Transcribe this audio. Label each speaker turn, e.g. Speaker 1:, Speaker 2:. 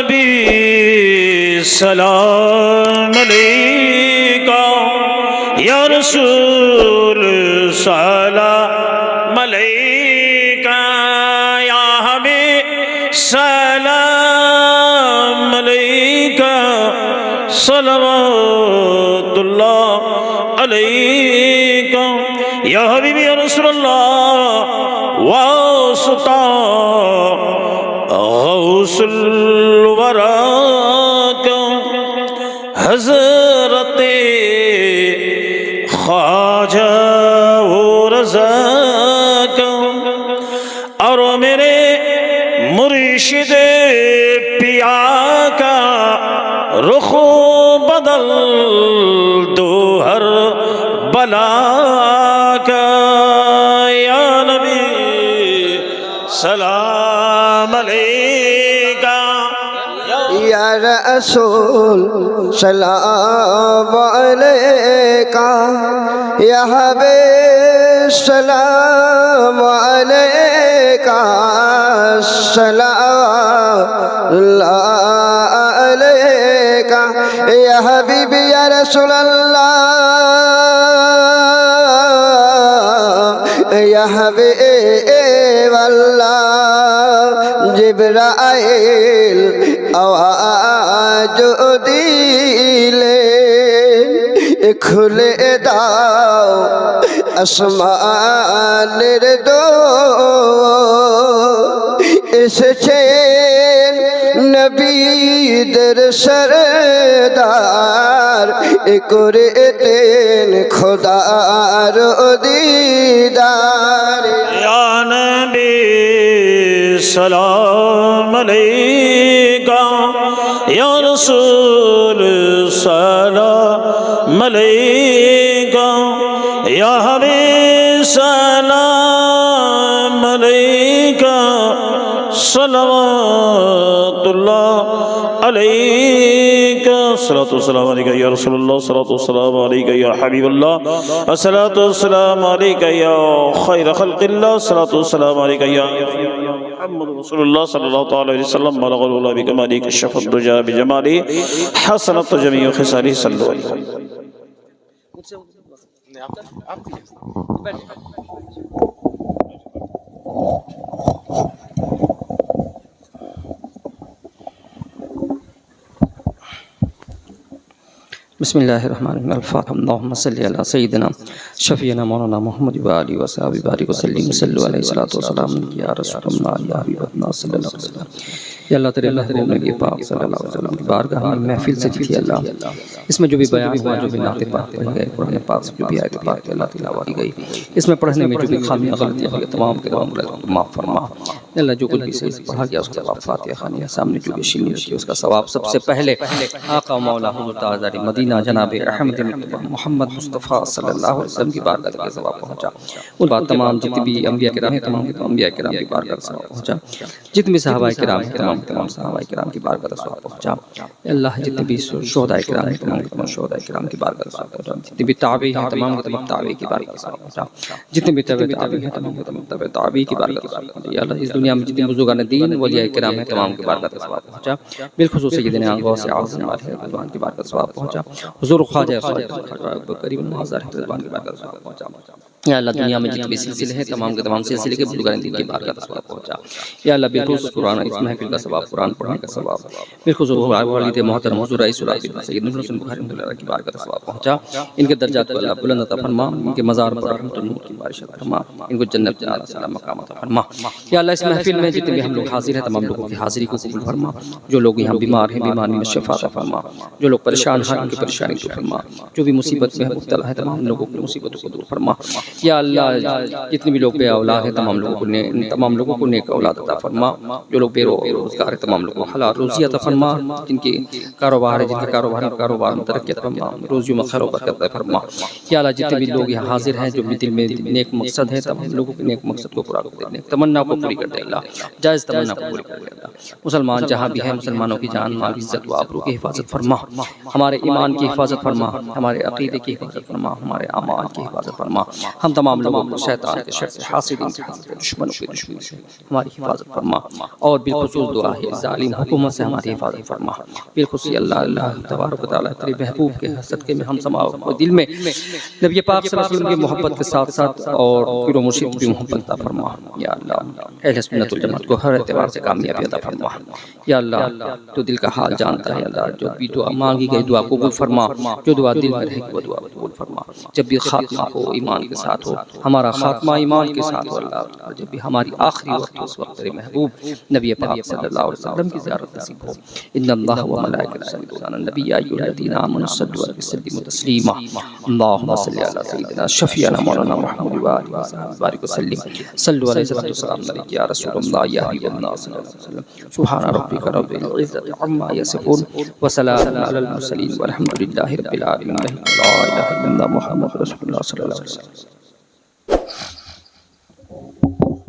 Speaker 1: نبی سلام علیکہ یا رسول سلام علیکہ یا حبیب سلام علیکہ صلوات اللہ علیکہ یا حبیبی یا رسول اللہ واسطہ غوث الورا کا حضرت خواجہ و رضا کا اور میرے مرشد پیا کا رخ بدل سلام علیکہ
Speaker 2: یا رسول سلام علیکہ یا حبیب سلام علیکہ سلام اللہ علیکہ یا حبیب یا رسول اللہ یا আল্লাহ জিবরাইল আওয়াজ দিলে খুলে দাও আসমানের দো এসেছে পীরদের সরদার এ করে তেন খোদার দিদার।
Speaker 1: নবী সালাম আলাইকা। ইয়া রাসূল সালাম আলাইকা। صلوات اللہ علیکہ الصلاة والسلام علیکہ یا رسول اللہ الصلاة والسلام علیکہ یا حبیب اللہ الصلاة والسلام علیکہ یا خیر خلق اللہ الصلاة والسلام علیکہ یا محمد رسول اللہ صلی اللہ تعالی علیہ وسلم بلغ الولا بکمالی کشف الدجا بجمالی حسنت جمیع خسالی صلو علیہ وسلم
Speaker 3: بسم الله الرحمن الرحيم. الفاتحة. اللهم صل على سيدنا شفينا مولانا محمد وآله وصحبه وبارك وسلم. صلوا عليه. الصلاة والسلام. يا رسول الله يا حبيب الله صلى الله عليه وسلم. یا اللہ تیرے محبوب نبی پاک صلی اللہ علیہ وسلم کی بارگاہ میں محفل سے جیتی اللہ اس میں جو بھی بیان ہوا جو بھی نعت پاک پڑھی گئے قرآن پاک سے جو بھی آیت پاک اللہ تلاوت کی گئی اس میں پڑھنے میں جو بھی خامیاں غلطیاں ہوئی تمام کے تمام غلطیاں معاف فرما۔ اللہ جو کچھ بھی صحیح سے پڑھا گیا اس کا ثواب فاتحہ خانی سامنے جو بھی شیلی رکھی اس کا ثواب سب سے پہلے آقا مولا حضور تاجدار مدینہ جناب احمد محمد مصطفیٰ صلی اللہ علیہ وسلم کی بارگاہ کے ثواب پہنچا۔ ان بات تمام جتنی بھی انبیاء کرام ہیں تمام کے انبیاء کرام کی بارگاہ ثواب پہنچا بھی صحابہ کرام ہیں تمام کے تمام صحابہ کرام کی بارگاہ کا ثواب پہنچا۔ اے اللہ، جتنے بھی شہداء کرام ہیں تمام تمام شہداء کرام کی بارگاہ کا ثواب پہنچا۔ جتنے بھی تابعی ہیں، تمام کے تمام تابعی کی بارگاہ کا ثواب پہنچا۔ جتنے بھی تابعی تابعی ہیں، تمام کے تمام تابعی تابعی کی بارگاہ کا ثواب پہنچا۔ یا اللہ، اس دنیا میں جتنے بزرگان دین، ولیاء کرام ہیں، تمام کی بارگاہ کا ثواب پہنچا۔ بالخصوص سیدنا غوث اعظم والے رضوان کی بارگاہ کا ثواب پہنچا۔ حضور خواجہ خواجہ کریم نوازر رضوان کی بارگاہ کا ثواب پہنچا۔ یا اللہ دنیا میں جتنے بھی سلسلے ہیں تمام کے تمام سلسلے کے بزرگان دین کی بارگاہ کا ثواب پہنچا۔ یا اللہ بالخصوص قرآن اس محفل کا ثواب قرآن پڑھنے کا ثواب۔ بالخصوص والد محترم حضور رئیس العالمین سید نور حسین بخاری رحمۃ اللہ کی بارگاہ کا ثواب پہنچا۔ ان کے درجات کو اللہ بلند عطا فرما ان کے مزار پر رحمت النور کی بارش عطا فرما ان کو جنت جنات سلام مقام عطا فرما۔ یا اللہ اس محفل میں جتنے بھی ہم لوگ حاضر ہیں تمام لوگوں کی حاضری کو قبول فرما۔ جو لوگ یہاں بیمار ہیں بیماری میں شفا عطا فرما۔ جو لوگ پریشان ہیں ان کی پریشانی دور فرما۔ جو بھی مصیبت میں مبتلا ہے تمام لوگوں کی مصیبتوں کو دور فرما۔ یا اللہ، جتنے بھی لوگ بے اولاد ہیں، تمام لوگوں کو تمام لوگوں کو نیک اولاد عطا فرما۔ جو لوگ بے روزگار ہیں، تمام لوگوں کو حلال روزی عطا فرما۔ جن کی کاروبار ہے جن کے کاروبار میں کاروبار میں ترقی عطا فرما۔ روزیوں میں خیر و برکت عطا فرما۔ یا اللہ، جتنے بھی لوگ یہاں حاضر ہیں، جو بھی دل میں نیک مقصد ہے تمام لوگوں کے نیک مقصد کو پورا کر دے۔ نیک تمنا کو پوری کر دے اللہ۔ جائز تمنا کو پوری کر دے اللہ۔ مسلمان جہاں بھی ہیں، مسلمانوں کی جان، مال، عزت و آبرو کی حفاظت فرما۔ ہمارے ایمان کی حفاظت فرما۔ ہمارے عقیدے کی حفاظت فرما۔ ہمارے اعمال کی حفاظت فرما۔ ہم تمام لوگوں کو شیطان کے شر سے حاسدین کے حسد سے دشمنوں کی دشمنی سے ہماری حفاظت فرما اور بالخصوص دعا ہے ظالم حکومت سے ہماری حفاظت فرما۔ بالخصوص اللہ اللہ تبارک و تعالیٰ تیرے محبوب کے صدقے میں ہم سما کو دل میں نبی پاک صلی اللہ علیہ وسلم کی محبت کے ساتھ ساتھ اور پیر و مرشد کی محبت عطا فرما۔ یا اللہ اہل سنت الجماعت کو ہر اعتبار سے کامیابی عطا فرما۔ یا اللہ تو دل کا حال جانتا ہے اللہ جو بھی دعا مانگی گئی دعا قبول فرما جو دعا دل میں رہے وہ دعا قبول فرما جب بھی خاتمہ ہو ایمان کے ساتھ ساتھ ہو۔ ہمارا خاتمہ ایمان کے ساتھ ہو۔ اللہ جب بھی ہماری آخری وقت اس وقت تیرے محبوب نبی پاک صلی اللہ علیہ وسلم کی زیارت نصیب ہو۔ ان اللہ و ملائکۃ یصلون علی النبی یا ایھا الذین آمنوا صلوا علیہ وسلم تسلیما۔ اللهم صل علی سیدنا شفیعنا مولانا محمد و آلہ وصحبہ بارک وسلم۔ صلوا علیہ وسلم علیک یا رسول اللہ، یا حبیب اللہ صلی اللہ علیہ وسلم۔ سبحان ربک رب العزۃ عما یصفون۔ وسلام علی المرسلین والحمد للہ رب العالمین۔ لا الہ الا اللہ محمد رسول اللہ صلی اللہ علیہ وسلم۔